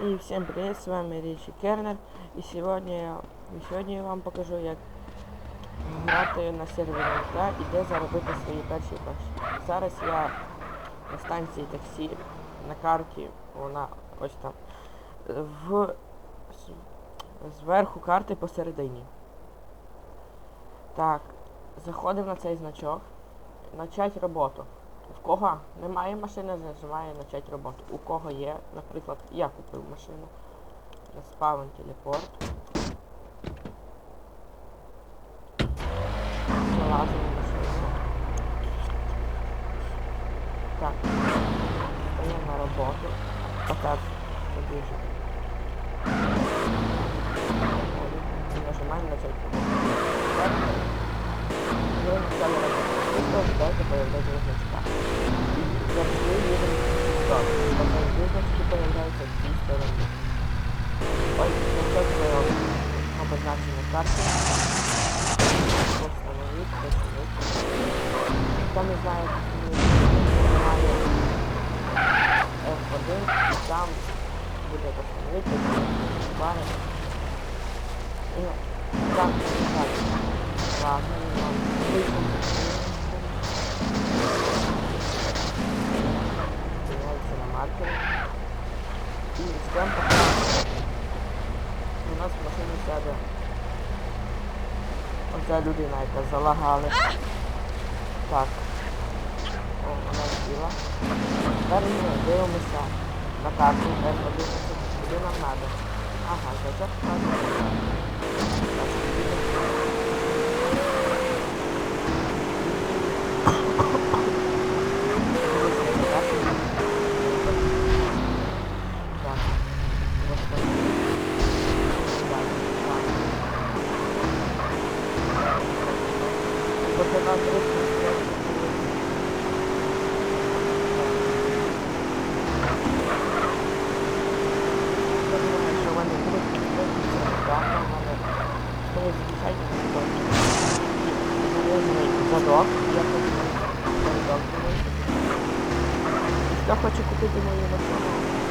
І всім привіт, з вами Річі Кернер. І сьогодні я, і сьогодні я вам покажу, як грати на сервері МК і де заробити свої перші гроші. Зараз я на станції таксі на карті, вона ось там. В зверху карти посередині. Так, заходимо на цей значок. Начать роботу. Кого немає машини, нажимає начать роботу. У кого є, наприклад, я купив машину. Спавн телепорт. Залазимо машину. Так. Стаємо на роботу. Отак. Побіжу. Нажимаємо. Так. Ми роботу. Просто ждайте появлення значка. Завжди їдемо Тобто стороні. Ось значок ми обозначимо карті. Постановіть, постановіть. Хто не знає, немає F1, там буде постановити, пари. І там так. Ладно, вам вийшов. На. И ждем пока у нас в машині сяде оця людина, яка залагали. Так. О, вона сіла. Тепер ми дивимося на карту F11, куди нам треба. Ага, значок вказує. Так, їдемо. Так. Вот так. Так, так. Вот она просто що вони будуть підтримуватися рекламу, вони коли звичайно залежний задок, я хочу купити мою машину,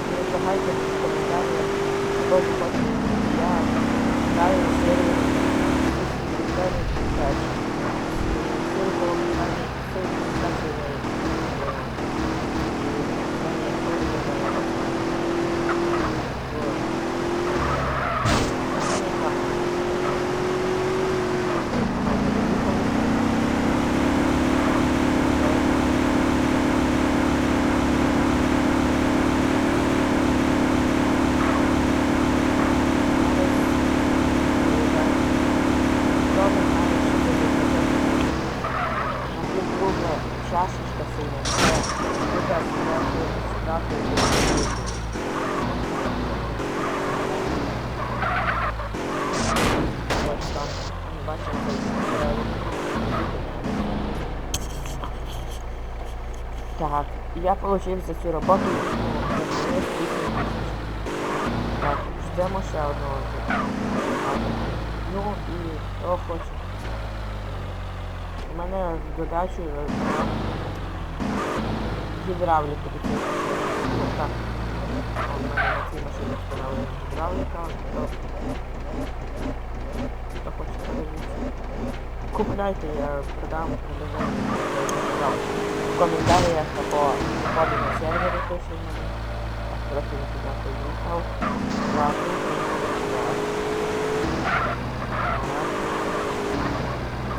предлагайте в коментарях, хто хоче, я граю в серію Сусідні перші. Ссылка в описании, ссылка в описании Чашечка сильно. Це так, зверху, Ось там. Бачимо, Так, я получив за цю роботу ну, за 8 тисяч. Так, ждемо ще одного. Ну і хто хоче. У мене додачу е, гідравліку до цієї машини. Ну так. У мене на цій машині встановлена гідравліка. Хто хоче подивитися. Купляйте, я продам продаваю. В коментарях або входи на сервері пише мені. Так, трохи не туди поїхав. Ладно, поїхали сюди.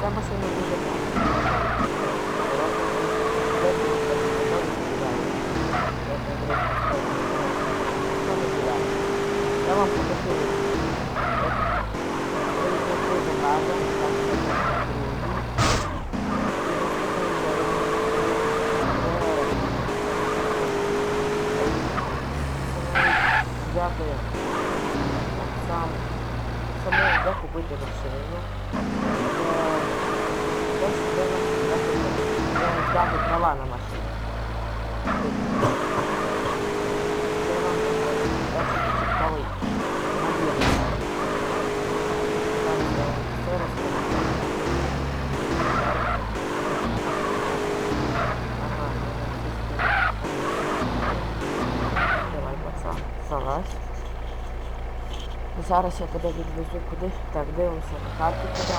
Ця машина дуже гарна. Я вам покажу. Дуже гарно, там все Дякую. Сам де купити машину. Де нам здати права на машину. Зараз я тебе відвезу куди. Так, дивимося на карті куди.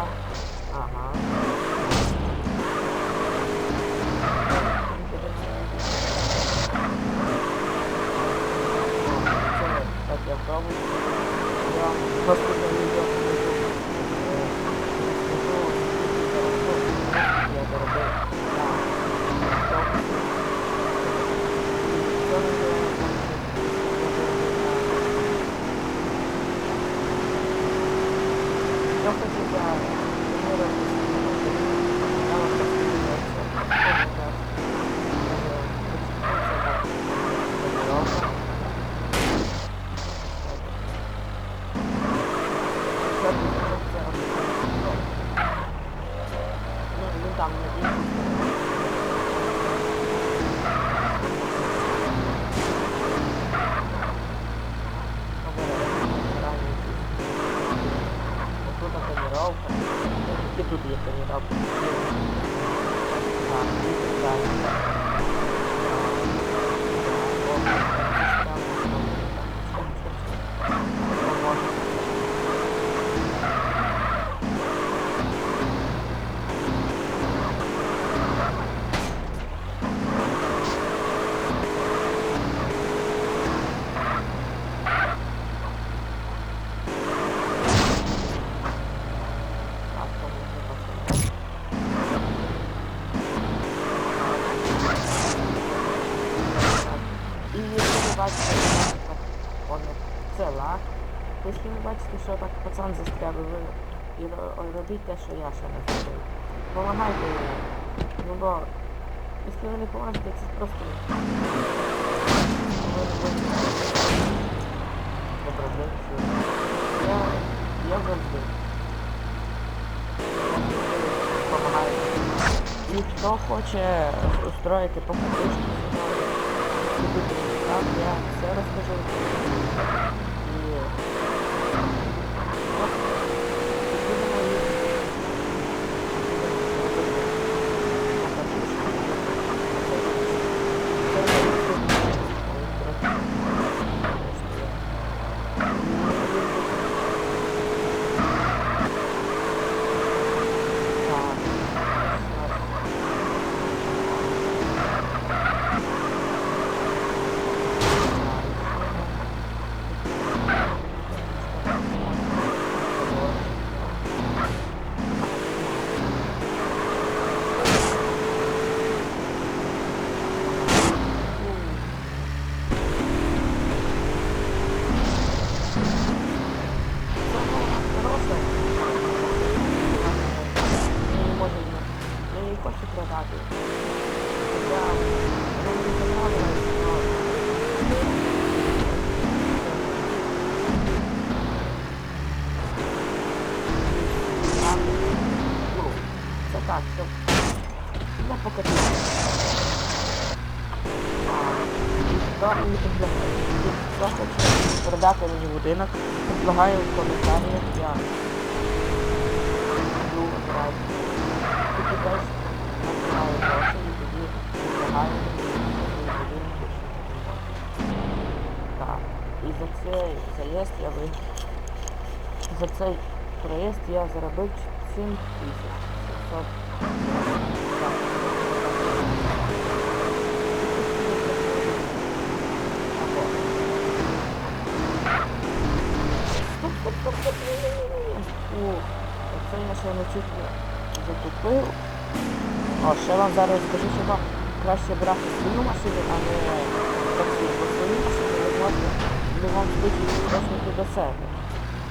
Ага. Так я пробую. Я госпіталь відео покажу. Е, скажу, скільки я заробив. Так. Це не Я хочу за миром я вам Ну, там Тут тренировка. И тут есть бачите, що так пацан застряг, ви і робіть те, що я ще не зробив. Помагайте йому. Ну бо, якщо ви не поможете, це просто... Добре. Я, я завжди. Помагаю. І хто хоче устроїти покупочку так, я все розкажу. Так, хоче продати мені будинок, предлагаю в коментарях, заїзд я ви... За цей проїзд я заробив 7 тисяч 700. Стоп, стоп, стоп, стоп, ні-ні-ні. Фу, оце я ще не чуть не затупив. О, ще вам зараз скажу, що вам краще брати свою машину, а не таксі. Бо свою машину ви можете в будь-якому случаї до себе.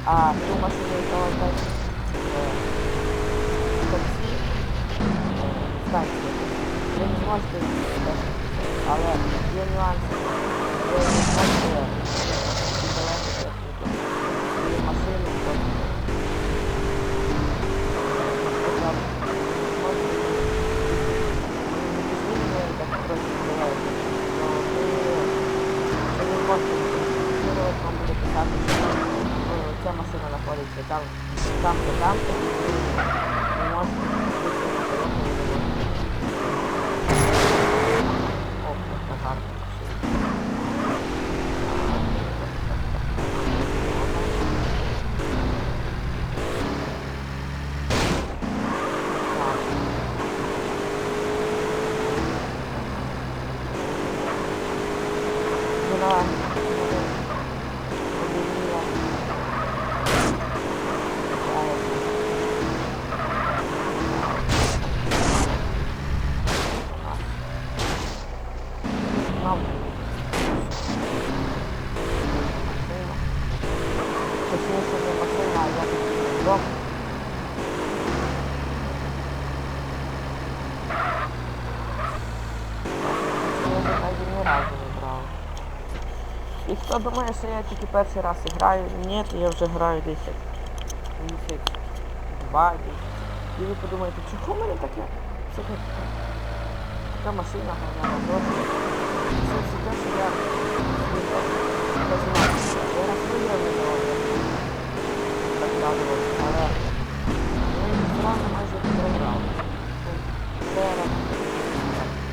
А ту машину, яка вам дасть е, таксі, станція, ви не зможете відносити. Але є нюанси. Ви не зможете Хто думає, що я тільки перший раз граю, ні, то я вже граю десь місяць, два десь. І ви подумаєте, чого в мене таке? Це? Така машина гарна, гроші. Це все те, що я рознався. Я раз виграв так радувався, але я майже програв.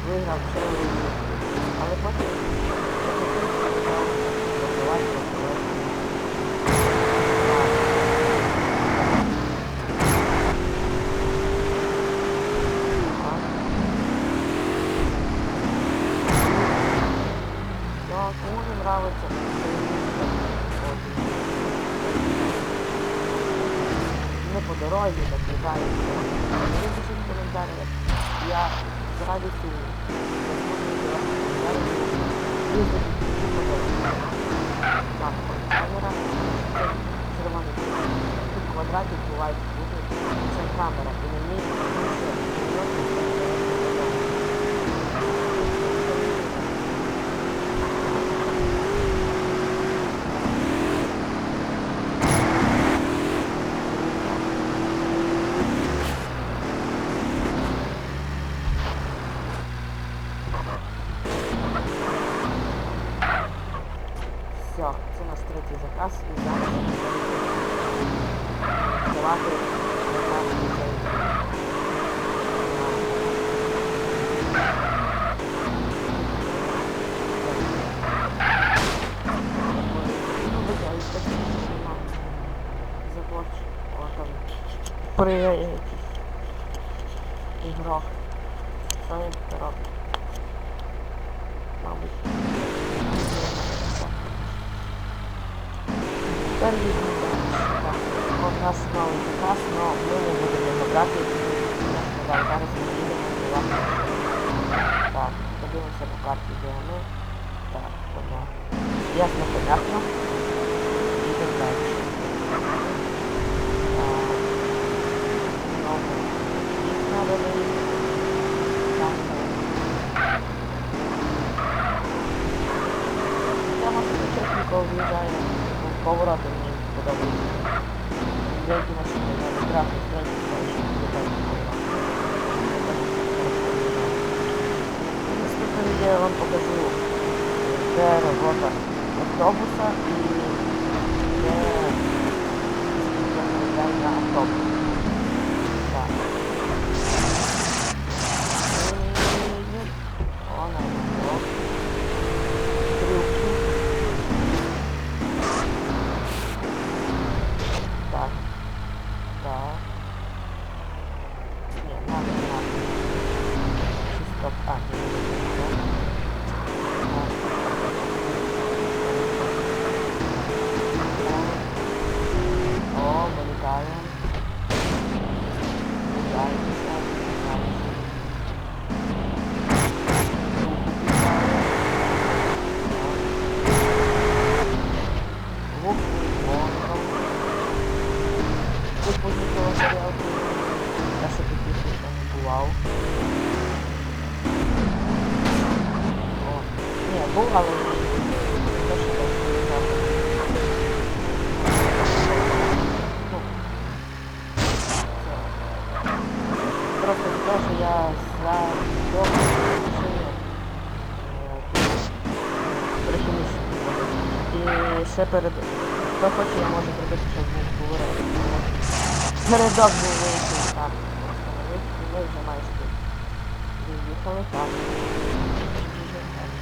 Виграв, ще виграв. Але потім захопив, почав розвивати, розвивати. Ну, а кому не нравится, не по дорозі, так літає. Мені пишіть в коментарях. Я по дорозі. Так, камера. Червоний. Квадратик бути. Це камера. І на ній заказ і зараз давати заказ цей. Ну, витягуй, так, нема. Заплач. О, там. При якийсь іграх. Що робить? Мабуть. От наш новий заказ, але ми не будемо його брати. Так, зараз ми їдемо відкривати. Так, подивимося по карті, де вони. Так, воно. Ясно, понятно. Їдемо далі. Знову. Їх треба виїхати. Так, так. Я може техніка в'їжджає. Повороти мені подобаються. Ще перед... Хто хоче, я можу зробити, щоб був говорити. Передок був вийшов так. Ми вже майже тут. Доїхали так. Дуже гарно.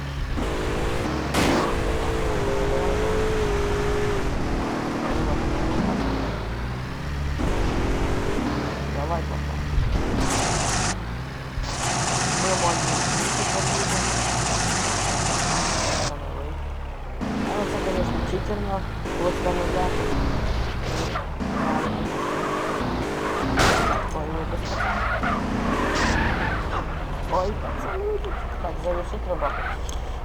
Давай пока. Ми можемо тільки потрібно. Встановив. Але це, звісно, читерно встановляти. Ой, безпечно. Ой. Так, завершить роботу.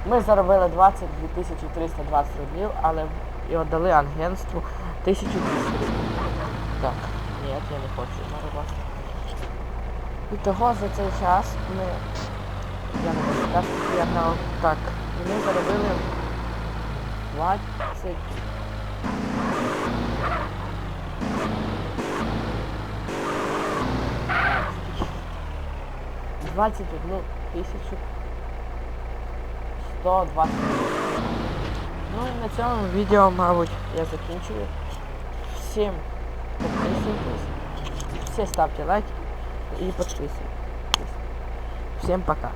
Ми заробили 22 320 рублів, але і віддали агентству 1200 рублів. Так, ні, я не хочу на роботу. І того за цей час ми... Я не можу сказати, я на так. Ми заробили 20. Двадцять одну тисячу сто двадцять. Ну і на цьому відео, мабуть, я закінчую. Всім підписуйтесь. Все ставте лайки і підписуйтесь. Всім пока.